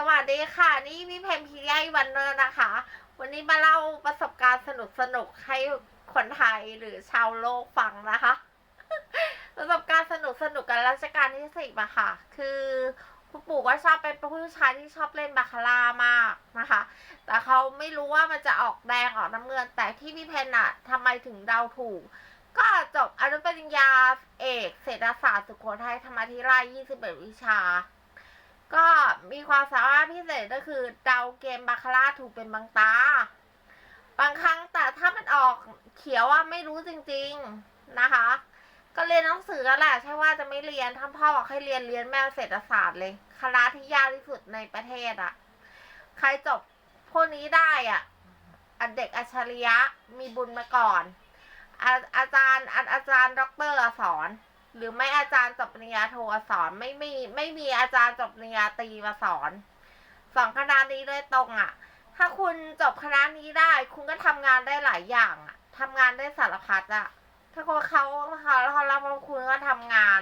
สวัสดีค่ะ นี่พี่เพมพีไอวันเนอร์นะคะ วันนี้มาเล่าประสบการณ์สนุกสนุกๆให้คนไทยหรือชาวโลกฟังนะคะ ประสบการณ์สนุกสนุกกันรัชกาลที่สิบอะค่ะ คือคุณปู่ก็ชอบเป็นผู้ชายที่ชอบเล่นบาคาร่ามากนะคะ แต่เขาไม่รู้ว่ามันจะออกแดงออกน้ำเงิน แต่ที่พี่เพนอะทำไมถึงเดาถูก ก็จบอนุปริญญาเอกเศรษฐศาสตร์สุโขทัยธรรมาธิราช21 วิชา ก็มีความสามารถพิเศษก็คือเดาเกมบาคาร่าถูกเป็นบางตา บางครั้งแต่ถ้ามันออกเขียวว่าไม่รู้จริง ๆนะคะ ก็เรียนหนังสือกันแหละใช่ว่าจะไม่เรียนท่านพ่อบอกให้เรียนเรียนแม่เศรษฐศาสตร์เลยคณะที่ยากที่สุดในประเทศอะใครจบพวกนี้ได้อะอะเด็กอัจฉริยะมีบุญมาก่อนอาอาจารย์อาอาจารย์ด็อกเตอร์สอน หรือไม่อาจารย์จบปริญญาโทสอนไม่มีไม่มีอาจารย์จบปริญญาตรีมาสอนสองคณะนี้โดยตรงอะ่ะ ถ้าคุณจบคณะนี้ได้ คุณก็ทำงานได้หลายอย่างอะ่ะทำงานได้สารพัดอะ่ะ ถ้าเขาเขาเขาเขารับว่าคุณก็ทำงาน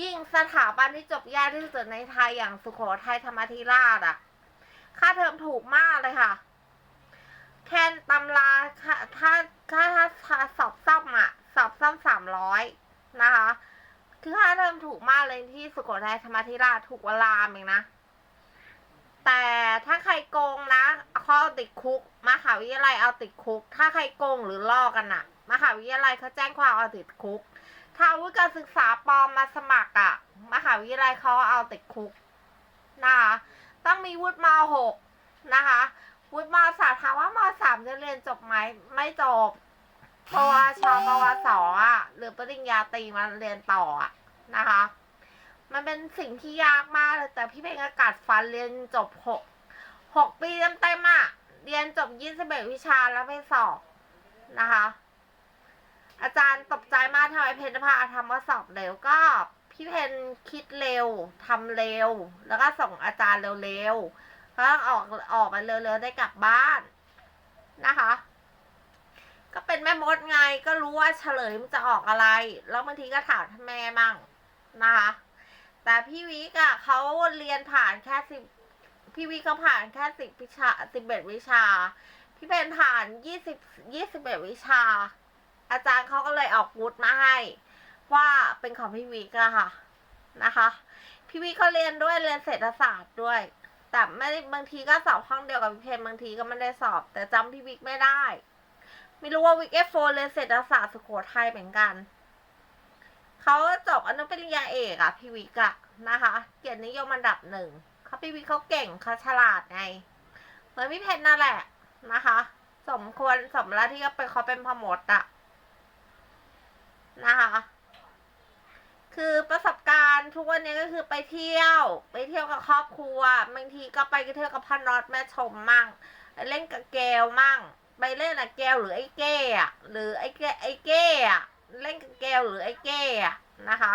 ยิ่งสถาบันที่จบยากที่สุดในไทยอย่างสุโขทัยธรรมธิราชอะ่ะ ค่าเทอมถูกมากเลยค่ะ แค่ตำราค่าถ้าถ้าถ้าถ้าสอบซ่อมอะ สอบซ่อมสามร้อยนะคะ คือค่าเทอมถูกมากเลยที่สุโขทัยธรรมธิราชถูกวลามเองนะ แต่ถ้าใครโกงนะเขาเอาติดคุกมหาวิทยาลัยเอาติดคุก ถ้าใครโกงหรือลอกกันอะมหาวิทยาลัยเขาแจ้งความเอาติดคุก ถ้าวุธการศึกษาปลอมมาสมัครอะมหาวิทยาลัยเขาเอาติดคุกนะคะต้องมีวุฒิมหกนะคะวุฒิมสามถามว่ามสามจะเรียนจบไหมไม่จบ ปวชปวสอะหรือปริญญาตรีมาเรียนต่ออะนะคะ มันเป็นสิ่งที่ยากมากเลยแต่พี่เพลงอากาศฟันเรียนจบหกหกปีเต็มๆอะเรียนจบยี่สิบเอ็ดวิชาแล้วไปสอบนะคะ อาจารย์ตกใจมากทำไมเพนพาทำว่าสอบเร็วก็พี่เพนคิดเร็วทำเร็ว แล้วก็ส่งอาจารย์เร็วๆแล้วออกออกมาเร็วๆได้กลับบ้านนะคะ ก็เป็นแม่มดไงก็รู้ว่าเฉลยมันจะออกอะไร แล้วบางทีก็ถามท่านแม่มั่งนะคะ แต่พี่วิกอะเขาเรียนผ่านแค่สิบพี่วิกเขาผ่านแค่สิบวิชาสิบเอ็ดวิชา พี่เป็นผ่านยี่สิบยี่สิบเอ็ดวิชา อาจารย์เขาก็เลยออกวุฒิมาให้ ว่าเป็นของพี่วิกอะค่ะนะคะ พี่วิกเขาเรียนด้วยเรียนเศรษฐศาสตร์ด้วย แต่ไม่บางทีก็สอบห้องเดียวกับพี่เพนบางทีก็ไม่ได้สอบ แต่จำพี่วิกไม่ได้ ไม่รู้ว่าวิกเอฟโฟเรียนเศรษฐศาสตร์สุโขทัยเหมือนกัน เขาจบอนุปริญญาเอกอะพี่วิกอะนะคะเกียรตินิยมอันดับหนึ่งเขาพี่วิกเขาเก่งเขาฉลาดไงเหมือนพี่เพชรนั่นแหละนะคะ สมควรสมแล้วที่เขาเป็นเขาเป็นพมดอะนะคะคือประสบการณ์ทุกวันนี้ก็คือไปเที่ยว ไปเที่ยวกับครอบครัวบางทีก็ไปเที่ยวกับพ่อนอตแม่ชมมั่ง เล่นกับแกวมั่ง ไปเล่นกับแก้วหรือไอ้เก้อะหรือไอ้แก้ไอ้เก้อะเล่นกับแก้วหรือไอ้เก้อะนะคะ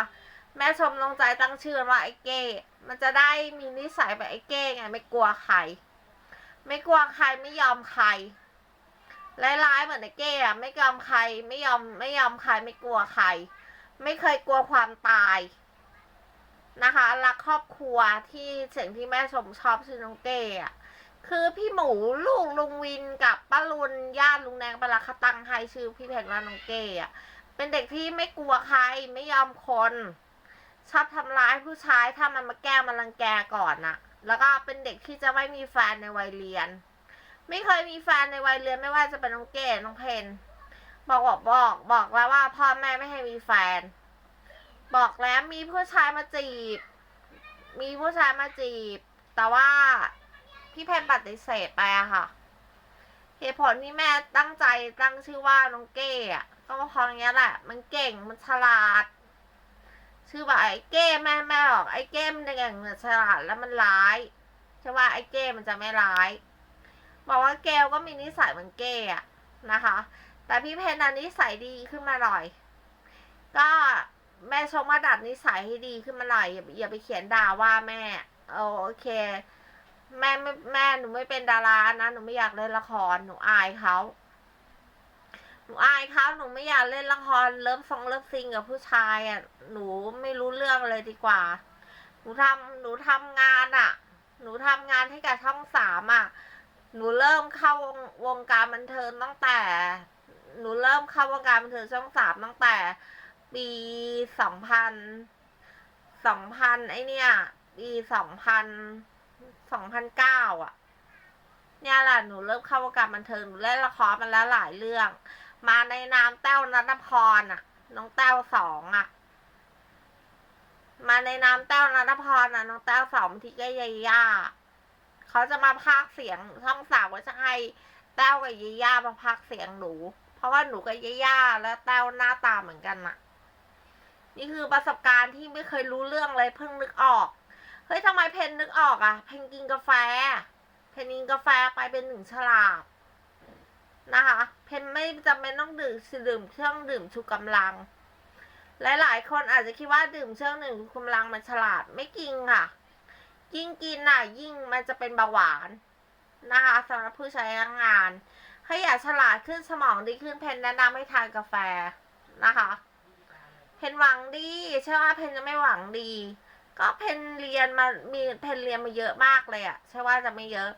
แม่ชมลงใจตั้งชื่อว่าไอ้เก้มันจะได้มีนิสัยแบบไอ้เก้ไงไม่กลัวใคร ไม่กลัวใครไม่ยอมใครร้ายๆเหมือนไอ้เก้อะไม่ยอมใครไม่ยอมไม่ยอมใครไม่กลัวใคร ไม่เคยกลัวความตายนะคะรักครอบครัวที่เสียงที่แม่ชมชอบชื่อน้องเก้อะ คือพี่หมูลูกลุงวินกับป้าลุนญาติลุงแดงปลาคตังให้ชื่อพี่เพชรว่าน้องเก้อะเป็นเด็กที่ไม่กลัวใครไม่ยอมคน ชอบทำร้ายผู้ชายถ้ามันมาแกล้งมันรังแกก่อนน่ะ แล้วก็เป็นเด็กที่จะไม่มีแฟนในวัยเรียน ไม่เคยมีแฟนในวัยเรียนไม่ว่าจะเป็นน้องเก้น้องเพนบอกบอกบอกบอกแล้วว่าพ่อแม่ไม่ให้มีแฟน บอกแล้วมีผู้ชายมาจีบ มีผู้ชายมาจีบ แต่ว่า พี่เพนปฏิเสธไปอะค่ะ เหตุผลที่แม่ตั้งใจตั้งชื่อว่าน้องเก้อะก็เพราะอย่างเงี้ยแหละ มันเก่งมันฉลาด ชื่อว่าไอ้เก้แม่แม่บอกไอ้เก้มันเก่งมันฉลาดแล้วมันร้ายใช่ว่าไอ้เก้มันจะไม่ร้าย บอกว่าเกลก็มีนิสัยเหมือนเก้อะนะคะ แต่พี่เพนน่ะนิสัยดีขึ้นมาหน่อย ก็แม่ชมว่าดัดนิสัยให้ดีขึ้นมาหน่อยอย่าไปเขียนด่าว่าแม่อาโอเค แม่ไม่แม่หนูไม่เป็นดารานะหนูไม่อยากเล่นละครหนูอายเขาหนูอายเขาหนูไม่อยากเล่นละครเลิฟซองเลิฟซิงกับผู้ชายอะ หนูไม่รู้เรื่องเลยดีกว่า หนูทำหนูทำงานอะ หนูทำงานให้กับช่องสามอะ หนูเริ่มเข้าวงวงการบันเทิงตั้งแต่ หนูเริ่มเข้าวงการบันเทิงช่องสามตั้งแต่ปีสองพันสองพันไอเนี่ยปีสองพัน สองพันเก้าอะ เนี่ยแหละหนูเริ่มเข้าวงการบันเทิงหนูเล่นละครมาแล้วหลายเรื่อง มาในนามแต้วนัทพรอะ น้องแต้วสองอะ มาในนามแต้วนัทพรอะน้องแต้วสองทีก็ยาย่าเขาจะมาพากเสียงช่องสามก็จะให้แต้วกับยาย่ามาพากเสียงหนู เพราะว่าหนูกับยาย่าและแต้วหน้าตาเหมือนกันน่ะนี่คือประสบการณ์ที่ไม่เคยรู้เรื่องเลยเพิ่งนึกออก เฮ้ยทำไมเพนนึกออกอะ เพนกินกาแฟ เพนกินกาแฟไปเป็นหนึ่งฉลากนะคะ เพนไม่จำเป็นต้องดื่มดื่มเครื่องดื่มชูกำลัง หลายๆ คนอาจจะคิดว่าดื่มเครื่องดื่มชูกำลังมันฉลาดไม่จริงค่ะ ยิ่งกินน่ะยิ่งมันจะเป็นเบาหวานนะคะสำหรับผู้ใช้งานให้อยากฉลาดขึ้นสมองดีขึ้นเพนแนะนำให้ทานกาแฟนะคะเพนหวังดีใช่ว่าเพนจะไม่หวังดี ก็เพนเรียนมามีเพนเรียนมาเยอะมากเลยอะใช่ว่าจะไม่เยอะ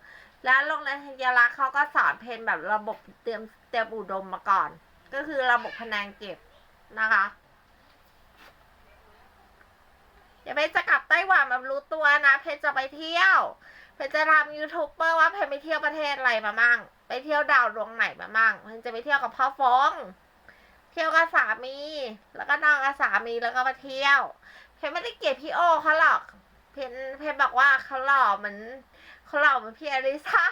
แล้วโรงเรียนธัญรักษ์เขาก็สอนเพนแบบระบบเตรียมเตรียมอุดมมาก่อน ก็คือระบบคะแนนเก็บนะคะเดี๋ยวเพนจะกลับไต้หวันแบบรู้ตัวนะเพนจะไปเที่ยวเพนจะทำยูทูบเบอร์ว่าเพนไปเที่ยวประเทศอะไรมามั่งไปเที่ยวดาวดวงไหนมามั่งเพนจะไปเที่ยวกับพ่อฟองเที่ยวกับสามี แล้วก็นอนกับสามีแล้วก็มาเที่ยว เพนไม่ได้เกลียดพี่โอเขาหรอก เพนเพนบอกว่าเขาหล่อเหมือนเขาหล่อเหมือนพี่อลิซ่า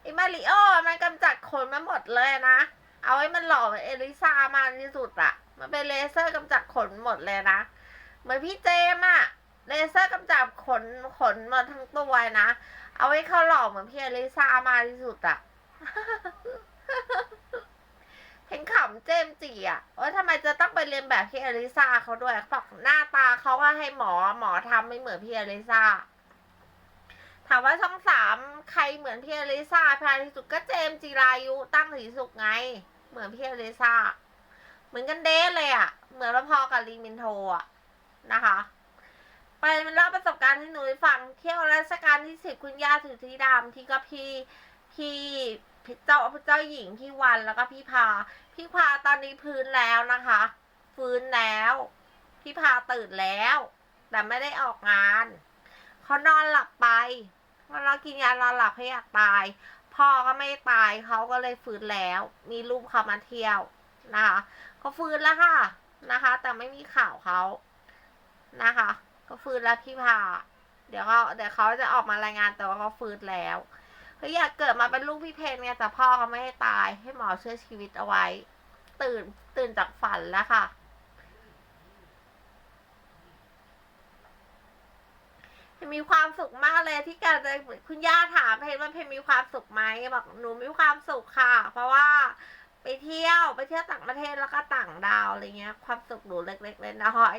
ไอมาริโอมันกำจัดขนมาหมดเลยนะ เอาให้มันหล่อเหมือนเอลิซ่ามากที่สุดอะมันเป็นเลเซอร์กำจัดขนหมดเลยนะ เหมือนพี่เจมอะเลเซอร์กำจัดขนขนหมาทั้งตัวนะ เอาให้เขาหล่อเหมือนพี่อลิซ่ามากที่สุดอะ เห็นขำเจมจีอะว่าทำไมจะต้องไปเรียนแบบพี่อลิซาเขาด้วยเขาบอกหน้าตาเขาก็ให้หมอหมอทำไม่เหมือนพี่อลิซาถามว่าช่องสามใครเหมือนพี่อลิซ่าพาที่สุดก็เจมจีรายุตั้งสีสุขไง เหมือนพี่อลิซาเหมือนกันเด้เลยอะ เหมือนพอกับลีมินโทอะนะคะ ไปเล่าประสบการณ์ให้หนูฟังเที่ยวราชการที่สิบคุณย่าถือที่ดำที่ก็พี่ พี่พเจ้าเจ้าหญิงพี่วันแล้วก็พี่พา พี่พาตอนนี้พื้นแล้วนะคะ ฟื้นแล้ว พี่พาตื่นแล้ว แต่ไม่ได้ออกงานเขานอนหลับไปเพราะเรากินยานอนหลับให้อยากตาย พ่อก็ไม่ตายเขาก็เลยฟื้นแล้ว มีรูปเขามาเที่ยวนะคะเขาฟื้นแล้วค่ะนะคะ แต่ไม่มีข่าวเขานะคะ ก็ฟื้นแล้วพี่พา เดี๋ยวเขาเดี๋ยวเขาจะออกมารายงานแต่ว่าเขาฟื้นแล้ว เขาอยากเกิดมาเป็นลูกพี่เพนไงแต่พ่อเขาไม่ให้ตายให้หมอช่วยชีวิตเอาไว้ ตื่นตื่นจากฝันแล้วค่ะ มีความสุขมากเลยที่การจะคุณย่าถามเพนว่าเพนมีความสุขไหมบอกหนูมีความสุขค่ะ เพราะว่าไปเที่ยวไปเที่ยวต่างประเทศแล้วก็ต่างดาวอะไรเงี้ย ความสุขหนูเล็กๆเลยน้อย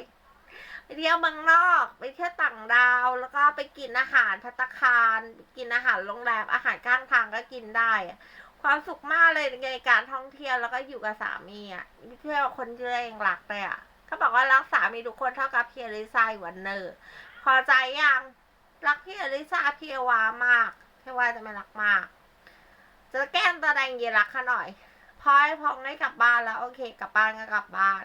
ไปเที่ยวเมืองนอก ไปเที่ยวต่างดาว แล้วก็ไปกินอาหารพัตคาร กินอาหารโรงแรมอาหารข้างทางก็กินได้ ความสุขมากเลยในการท่องเที่ยวแล้วก็อยู่กับสามีอะเที่ยวคนที่ตัวเองรักเลยอะเขาบอกว่ารักสามีทุกคนเท่ากับเพี่อลิซาวันเนอร์พอใจยังรักพี่อลิซาพี่วามากพี่ว่าจะไม่รักมาก จะแกล้งตาแดงเยนรักเขาหน่อยพอให้พองได้กลับบ้านแล้ว โอเค กลับบ้านก็กลับบ้าน